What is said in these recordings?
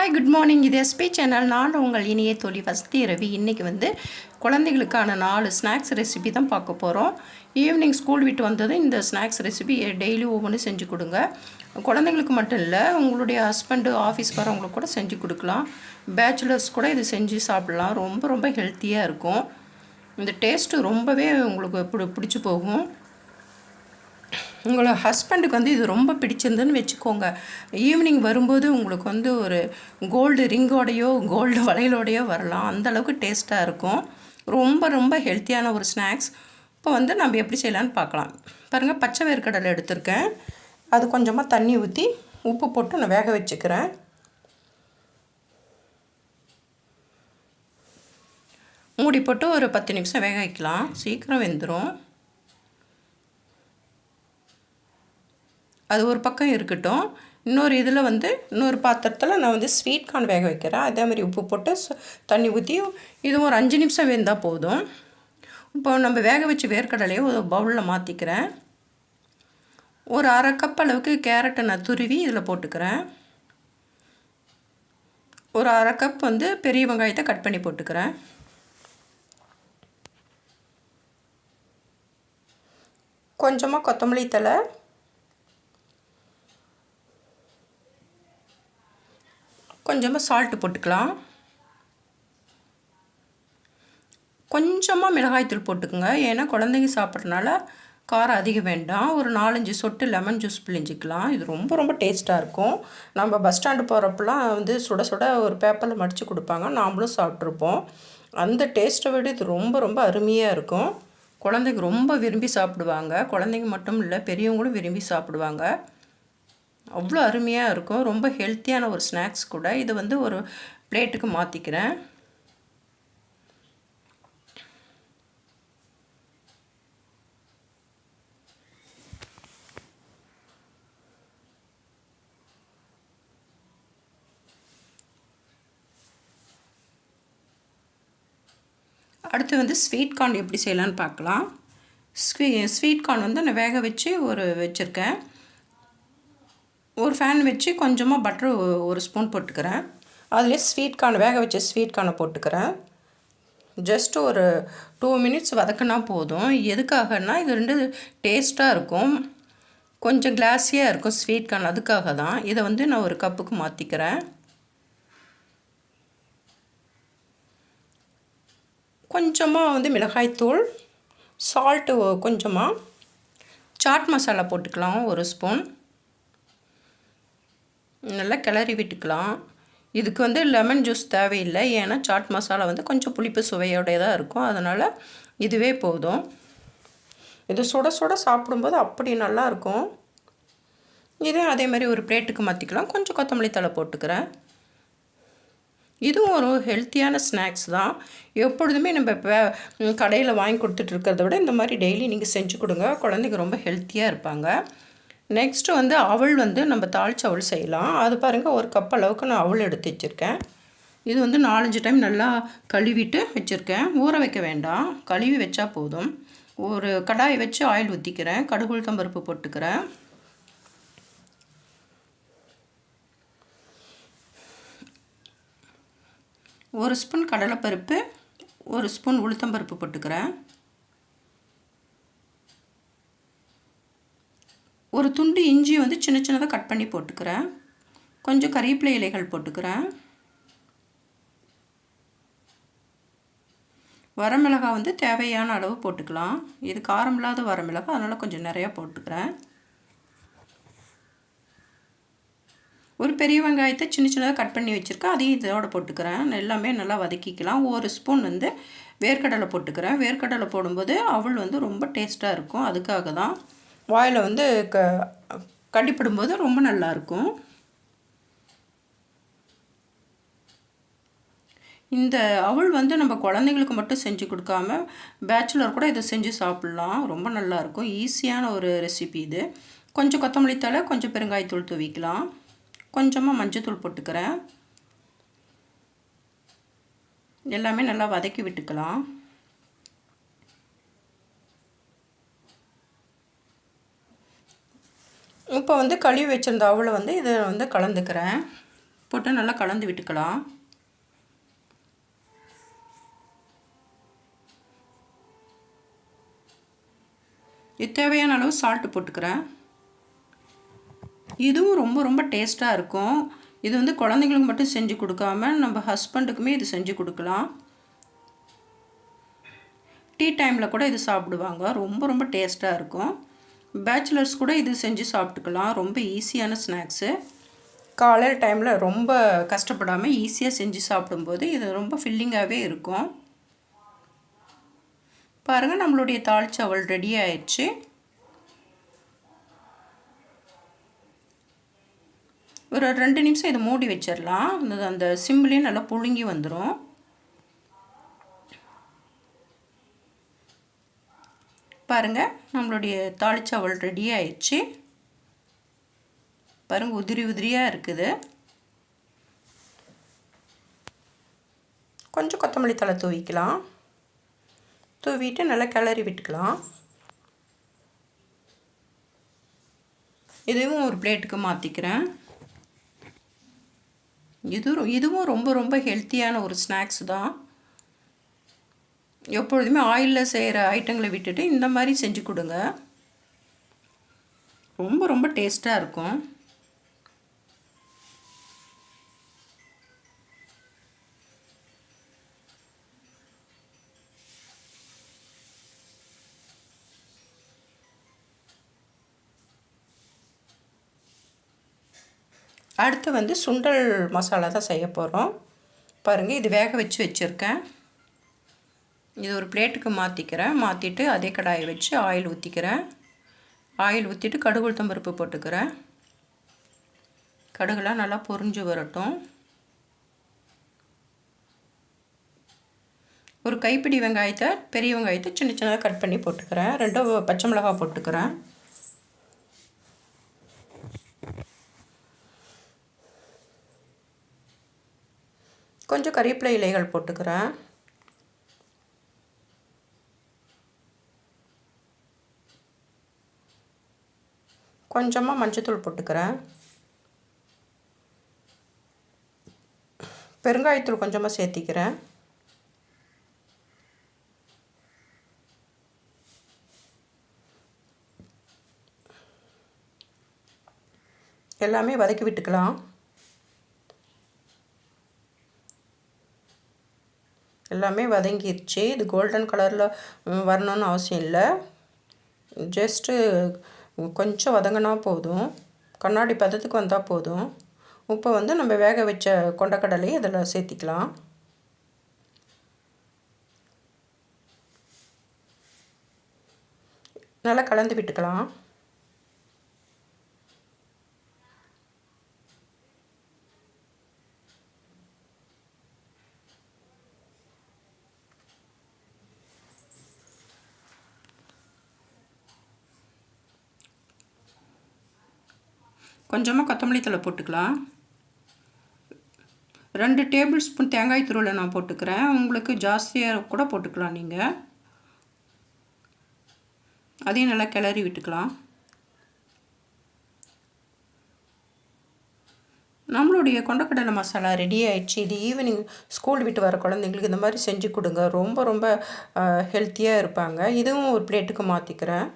Hi good morning இது SP channel நான் உங்கள் இனிய தொழில் வசதி ரவி. இன்றைக்கி வந்து குழந்தைகளுக்கான நாலு ஸ்நாக்ஸ் ரெசிபி தான் பார்க்க போகிறோம் ஈவினிங் ஸ்கூல் விட்டு வந்ததும் இந்த ஸ்நாக்ஸ் ரெசிபி டெய்லி ஒவ்வொன்றும் செஞ்சு கொடுங்க. குழந்தைங்களுக்கு மட்டும் இல்லை உங்களுடைய ஹஸ்பண்டு ஆஃபீஸ் வரவங்களுக்கு கூட செஞ்சு கொடுக்கலாம். பேச்சுலர்ஸ் கூட இது செஞ்சு சாப்பிட்லாம். ரொம்ப ரொம்ப ஹெல்த்தியாக இருக்கும். இந்த டேஸ்ட்டு ரொம்பவே உங்களுக்கு பிடிச்சி போகும். உங்களை ஹஸ்பண்டுக்கு வந்து இது ரொம்ப பிடிச்சிருந்துன்னு வச்சுக்கோங்க. ஈவினிங் வரும்போது உங்களுக்கு வந்து ஒரு கோல்டு ரிங்கோடையோ கோல்டு வளையலோடையோ வரலாம். அந்த அளவுக்கு டேஸ்ட்டாக இருக்கும். ரொம்ப ரொம்ப ஹெல்த்தியான ஒரு ஸ்நாக்ஸ் இப்போ வந்து நம்ம எப்படி செய்யலான்னு பார்க்கலாம். பாருங்கள் பச்சை வேர்க்கடலை எடுத்திருக்கேன். அது கொஞ்சமாக தண்ணி ஊற்றி உப்பு போட்டு நான் வேக வச்சுக்கிறேன். மூடி போட்டு ஒரு பத்து நிமிஷம் வேக வைக்கலாம். சீக்கிரம் வெந்துடும் அது ஒரு பக்கம் இருக்கட்டும். இன்னொரு இதில் வந்து இன்னொரு பாத்திரத்தில் நான் வந்து ஸ்வீட் கார்ன் வேக வைக்கிறேன். அதே மாதிரி உப்பு போட்டு தண்ணி ஊற்றி இதுவும் ஒரு அஞ்சு நிமிஷம் வேந்தால் போதும். இப்போ நம்ம வேக வச்சு வேர்க்கடலையை ஒரு பவுலில் மாற்றிக்கிறேன் ஒரு அரை கப் அளவுக்கு கேரட்டை நான் துருவி இதில் போட்டுக்கிறேன். ஒரு அரை கப் வந்து பெரிய வெங்காயத்தை கட் பண்ணி போட்டுக்கிறேன். கொஞ்சமாக கொத்தமல்லி தலை கொஞ்சமாக சால்ட்டு போட்டுக்கலாம். கொஞ்சமாக மிளகாய்த்தூள் போட்டுக்கோங்க. ஏன்னா குழந்தைங்க சாப்பிட்றதுனால காரம் அதிகம் வேண்டாம். ஒரு நாலஞ்சு சொட்டு லெமன் ஜூஸ் பிழிஞ்சிக்கலாம். இது ரொம்ப ரொம்ப டேஸ்ட்டாக இருக்கும். நம்ம பஸ் ஸ்டாண்டு போகிறப்பெல்லாம் வந்து சுட சுட ஒரு பேப்பரில் மடித்து கொடுப்பாங்க. நாமளும் சாப்பிட்ருப்போம் அந்த டேஸ்ட்டை விட இது ரொம்ப ரொம்ப அருமையாக இருக்கும். குழந்தைங்க ரொம்ப விரும்பி சாப்பிடுவாங்க. குழந்தைங்க மட்டும் இல்லை பெரியவங்களும் விரும்பி சாப்பிடுவாங்க. அவ்வளோ அருமையாக இருக்கும். ரொம்ப ஹெல்த்தியான ஒரு ஸ்நாக்ஸ் கூட. இதை வந்து ஒரு பிளேட்டுக்கு மாற்றிக்கிறேன் அடுத்து வந்து ஸ்வீட் கார்ன் எப்படி செய்யலான்னு பார்க்கலாம். ஸ்வீ ஸ்வீட் கார்ன் வந்து நான் வேக வச்சு ஒரு வச்சுருக்கேன். ஒரு ஃபேன் வச்சு கொஞ்சமாக பட்டர் ஒரு ஸ்பூன் போட்டுக்கிறேன். அதுலேயே ஸ்வீட் கார்ன் வேக வச்ச ஸ்வீட் கார்னை போட்டுக்கிறேன். ஜஸ்ட் ஒரு டூ மினிட்ஸ் வதக்கினா போதும். எதுக்காகனா இது ரெண்டு டேஸ்ட்டாக இருக்கும். கொஞ்சம் கிளாஸியாக இருக்கும் ஸ்வீட் கார்ன் அதுக்காக தான் இதை வந்து நான் ஒரு கப்புக்கு மாற்றிக்கிறேன் கொஞ்சமாக வந்து மிளகாய்த்தூள் சால்ட்டு கொஞ்சமாக சாட் மசாலா போட்டுக்கலாம் ஒரு ஸ்பூன் நல்லா கிளறி விட்டுக்கலாம். இதுக்கு வந்து லெமன் ஜூஸ் தேவையில்லை. ஏன்னா சாட் மசாலா வந்து கொஞ்சம் புளிப்பு சுவையோடையதாக இருக்கும். அதனால் இதுவே போதும். இது சுட சுட சாப்பிடும்போது அப்படி நல்லாயிருக்கும் இதே அதே மாதிரி ஒரு பிளேட்டுக்கு மாற்றிக்கலாம் கொஞ்சம் கொத்தமல்லி தலை போட்டுக்கிறேன். இதுவும் ஒரு ஹெல்த்தியான ஸ்நாக்ஸ் தான். எப்பொழுதுமே நம்ம இப்போ கடையில் வாங்கி கொடுத்துட்ருக்கிறத விட இந்த மாதிரி டெய்லி நீங்கள் செஞ்சு கொடுங்க. குழந்தைங்க ரொம்ப ஹெல்த்தியாக இருப்பாங்க. நெக்ஸ்ட்டு வந்து அவள் வந்து நம்ம தாளிச்ச அவள் செய்யலாம். அது பாருங்கள் ஒரு கப் அளவுக்கு நான் அவள் எடுத்து வச்சுருக்கேன். இது வந்து நாலஞ்சு டைம் நல்லா கழுவிட்டு வச்சுருக்கேன். ஊற வைக்க வேண்டாம். கழுவி வச்சா போதும். ஒரு கடாயை வச்சு ஆயில் ஊற்றிக்கிறேன் கடுகுள் பருப்பு போட்டுக்கிறேன். ஒரு ஸ்பூன் கடலைப்பருப்பு ஒரு ஸ்பூன் உளுத்தம்பருப்பு போட்டுக்கிறேன். ஒரு துண்டு இஞ்சி வந்து சின்ன சின்னதாக கட் பண்ணி போட்டுக்கிறேன். கொஞ்சம் கறிவேப்பிலை இலைகள் போட்டுக்கிறேன். வரமிளகாய் வந்து தேவையான அளவு போட்டுக்கலாம். இது காரம் இல்லாத வரமிளகாய் அதனால் கொஞ்சம் நிறையா போட்டுக்கிறேன். ஒரு பெரிய வெங்காயத்தை சின்ன சின்னதாக கட் பண்ணி வச்சுருக்கேன். அதையும் இதோட போட்டுக்கிறேன். எல்லாமே நல்லா வதக்கிக்கலாம். ஒரு ஸ்பூன் வந்து வேர்க்கடலை போட்டுக்கிறேன். வேர்க்கடலை போடும்போது அவள் வந்து ரொம்ப டேஸ்ட்டாக இருக்கும். அதுக்காக தான் வாயில் வந்து க கடிப்பிடும்போது ரொம்ப நல்லாயிருக்கும் இந்த அவள் வந்து நம்ம குழந்தைங்களுக்கு மட்டும் செஞ்சு கொடுக்காம பேச்சுலர் கூட இதை செஞ்சு சாப்பிட்லாம். ரொம்ப நல்லாயிருக்கும் ஈஸியான ஒரு ரெசிபி இது. கொஞ்சம் கொத்தமல்லி தலை கொஞ்சம் பெருங்காயத்தூள் துவிக்கலாம். கொஞ்சமாக மஞ்சத்தூள் போட்டுக்கிறேன். எல்லாமே நல்லா வதக்கி விட்டுக்கலாம். இப்போ வந்து கழுவி வச்சுருந்த அவளை வந்து இதை வந்து கலந்துக்கிறேன். போட்டு நல்லா கலந்து விட்டுக்கலாம். இது தேவையான அளவு சால்ட்டு போட்டுக்கிறேன். இதுவும் ரொம்ப ரொம்ப டேஸ்ட்டாக இருக்கும். இது வந்து குழந்தைங்களுக்கு மட்டும் செஞ்சு கொடுக்காம நம்ம ஹஸ்பண்டுக்குமே இது செஞ்சு கொடுக்கலாம். டீ டைமில் கூட இது சாப்பிடுவாங்க. ரொம்ப ரொம்ப டேஸ்ட்டாக இருக்கும். பேச்சுலர்ஸ் கூட இது செஞ்சு சாப்பிட்டுக்கலாம். ரொம்ப ஈஸியான ஸ்நாக்ஸு காலையில் டைமில் ரொம்ப கஷ்டப்படாமல் ஈஸியாக செஞ்சு சாப்பிடும்போது இது ரொம்ப ஃபில்லிங்காகவே இருக்கும். பாருங்கள் நம்மளுடைய தாளிச்சவள் ரெடி ஆயிடுச்சு. ஒரு ரெண்டு நிமிஷம் இதை மூடி வச்சிடலாம் அந்த அந்த சிம்பிளையும் நல்லா புழுங்கி வந்துடும் பாருங்கள் நம்மளுடைய தாளிச்சாவல் ரெடி ஆயிடுச்சு. பாருங்கள் உதிரி உதிரியாக இருக்குது. கொஞ்சம் கொத்தமல்லி தலை தூவிக்கலாம். தூவிட்டு நல்லா கிளறி விட்டுக்கலாம். இதுவும் ஒரு பிளேட்டுக்கு மாற்றிக்கிறேன் இது இதுவும் ரொம்ப ரொம்ப ஹெல்த்தியான ஒரு ஸ்நாக்ஸ் தான். எப்பொழுதுமே ஆயிலில் செய்கிற ஐட்டங்களை விட்டுட்டு இந்த மாதிரி செஞ்சு கொடுங்க. ரொம்ப ரொம்ப டேஸ்ட்டாக இருக்கும். அடுத்து வந்து சுண்டல் மசாலா தான் செய்ய போகிறோம் பாருங்கள் இது வேக வச்சு வச்சுருக்கேன். இது ஒரு பிளேட்டுக்கு மாற்றிக்கிறேன் மாற்றிட்டு அதே கடாயை வச்சு ஆயில் ஊற்றிக்கிறேன் ஆயில் ஊற்றிட்டு கடுகு பருப்பு போட்டுக்கிறேன். கடுகுலாம் நல்லா பொறிஞ்சு வரட்டும். ஒரு கைப்பிடி வெங்காயத்தை பெரிய வெங்காயத்தை சின்ன சின்னதாக கட் பண்ணி போட்டுக்கிறேன். ரெண்டும் பச்சை மிளகா போட்டுக்கிறேன். கொஞ்சம் கறிவேப்பிலை இலைகள் போட்டுக்கிறேன். கொஞ்சமாக மஞ்சத்தூள் போட்டுக்கிறேன். பெருங்காயத்தூள் கொஞ்சமாக சேர்த்திக்கிறேன். எல்லாமே வதக்கி விட்டுக்கலாம். எல்லாமே வதங்கிருச்சு. இது கோல்டன் கலரில் வரணும்னு அவசியம் இல்லை. ஜஸ்ட்டு கொஞ்சம் வதங்கினா போதும். கண்ணாடி பதத்துக்கு வந்தால் போதும். உப்பை வந்து நம்ம வேக வச்ச கொண்டக்கடலையும் இதில் சேர்த்திக்கலாம். நல்லா கலந்து விட்டுக்கலாம். கொஞ்சமாக கொத்தமல்லி தலை போட்டுக்கலாம். ரெண்டு டேபிள் ஸ்பூன் தேங்காய் துருவலை நான் போட்டுக்கிறேன். உங்களுக்கு ஜாஸ்தியாக கூட போட்டுக்கலாம் நீங்கள் அதையும் நல்லா கிளறி விட்டுக்கலாம். நம்மளுடைய கொண்டக்கடலை மசாலா ரெடி ஆயிடுச்சு. இது ஈவினிங் ஸ்கூல் விட்டு வர குழந்தைங்களுக்கு இந்த மாதிரி செஞ்சு கொடுங்க. ரொம்ப ரொம்ப ஹெல்த்தியாக இருப்பாங்க. இதுவும் ஒரு பிளேட்டுக்கு மாற்றிக்கிறேன்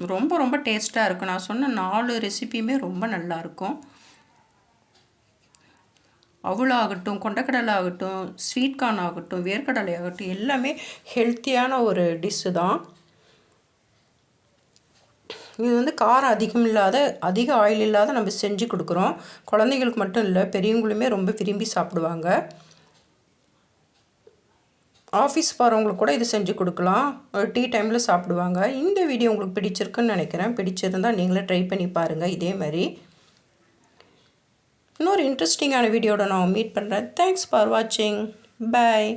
ரொம்ப ரொம்ப டேஸ்ட்டாக இருக்கும் நான் சொன்ன நாலு ரெசிப்பியுமே ரொம்ப நல்லாயிருக்கும் அவ்வளோ ஆகட்டும் கொண்டக்கடலை ஆகட்டும் ஸ்வீட் கார்ன் ஆகட்டும் வேர்க்கடலை ஆகட்டும் எல்லாமே ஹெல்த்தியான ஒரு டிஷ்ஷு தான். இது வந்து காரம் அதிகம் இல்லாத அதிக ஆயில் இல்லாத நம்ம செஞ்சு கொடுக்குறோம். குழந்தைங்களுக்கு மட்டும் இல்லை பெரியவங்களுமே ரொம்ப விரும்பி சாப்பிடுவாங்க. ஆஃபீஸ் போகிறவங்களுக்கு கூட இது செஞ்சு கொடுக்கலாம். டீ டைமில் சாப்பிடுவாங்க. இந்த வீடியோ உங்களுக்கு பிடிச்சிருக்குன்னு நினைக்கிறேன். பிடிச்சிருந்தால் நீங்களே ட்ரை பண்ணி பாருங்கள் இதே மாதிரி. இன்னொரு இன்ட்ரெஸ்டிங்கான வீடியோட நான் மீட் பண்ணுறேன் தேங்க்ஸ் ஃபார் வாட்சிங் பாய்